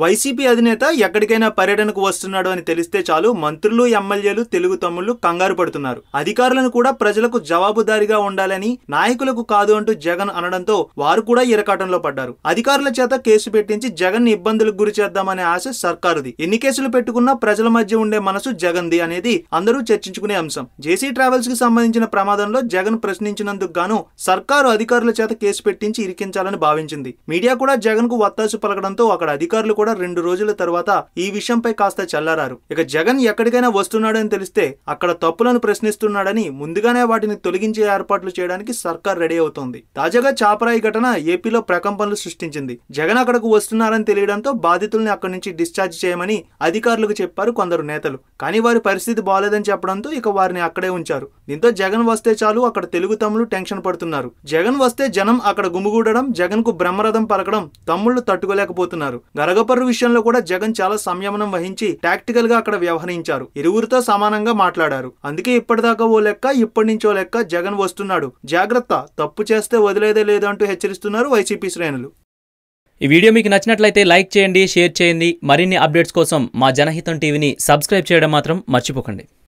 YCP అధినేత ఎక్కడికైనా పర్యటనకు వస్తున్నాడు అని తెలిస్తే చాలు మంత్రులు ఎమ్మెల్యేలు తెలుగు తమ్ముళ్ళు కంగారు పడుతున్నారు. అధికారులను కూడా ప్రజలకు జవాబుదారీగా ఉండాలని నాయకులకు కాదు అంటూ జగన్ అనడంతో వారు కూడా ఇరకాటంలో పడ్డారు. అధికారుల చేత కేసు పెట్టించి జగన్ ఇబ్బందులకు గురి చేద్దామనే ఆశ సర్కారుది. ఎన్ని కేసులు పెట్టుకున్నా ప్రజల మధ్య ఉండే మనసు జగన్ది అనేది అందరూ చర్చించుకునే అంశం. జేసీ ట్రావెల్స్కి సంబంధించిన ప్రమాదంలో జగన్ ప్రశ్నించినందుకు గాను సర్కారు అధికారుల చేత కేసు పెట్టించి ఇరికించాలని భావించింది. మీడియా కూడా జగన్కు వత్తాసు పలకడంతో అక్కడ అధికారులు కూడా రెండు రోజుల తర్వాత ఈ విషయంపై కాస్త చల్లారారు. ఇక జగన్ ఎక్కడికైనా వస్తున్నాడని తెలిస్తే అక్కడ తప్పులను ప్రశ్నిస్తున్నాడని ముందుగానే వాటిని తొలగించే ఏర్పాట్లు చేయడానికి సర్కార్ రెడీ అవుతోంది. తాజాగా చాపరాయి ఘటన ఏపీలో ప్రకంపనలు సృష్టించింది. జగన్ అక్కడకు వస్తున్నారని తెలియడంతో బాధితుల్ని అక్కడి నుంచి డిశ్చార్జ్ చేయమని అధికారులకు చెప్పారు కొందరు నేతలు. కానీ వారి పరిస్థితి బాలేదని చెప్పడంతో ఇక వారిని అక్కడే ఉంచారు. దీంతో జగన్ వస్తే చాలు అక్కడ తెలుగు తమ్ముళ్ళు టెన్షన్ పడుతున్నారు. జగన్ వస్తే జనం అక్కడ గుమిగూడడం జగన్కు బ్రహ్మరథం పలకడం తమ్ముళ్ళు తట్టుకోలేకపోతున్నారు. గరగపర్రు విషయంలో కూడా జగన్ చాలా సంయమనం వహించి టాక్టికల్గా అక్కడ వ్యవహరించారు. ఇరువురితో సమానంగా మాట్లాడారు. అందుకే ఇప్పటిదాకా ఓ లెక్క ఇప్పటి నుంచో లెక్క జగన్ వస్తున్నాడు. జాగ్రత్త తప్పు చేస్తే వదిలేదే లేదు అంటూ హెచ్చరిస్తున్నారు వైసీపీ శ్రేణులు. ఈ వీడియో మీకు నచ్చినట్లయితే లైక్ చేయండి షేర్ చేయండి. మరిన్ని అప్డేట్స్ కోసం మా జనహితం టీవీని సబ్స్క్రైబ్ చేయడం మాత్రం మర్చిపోకండి.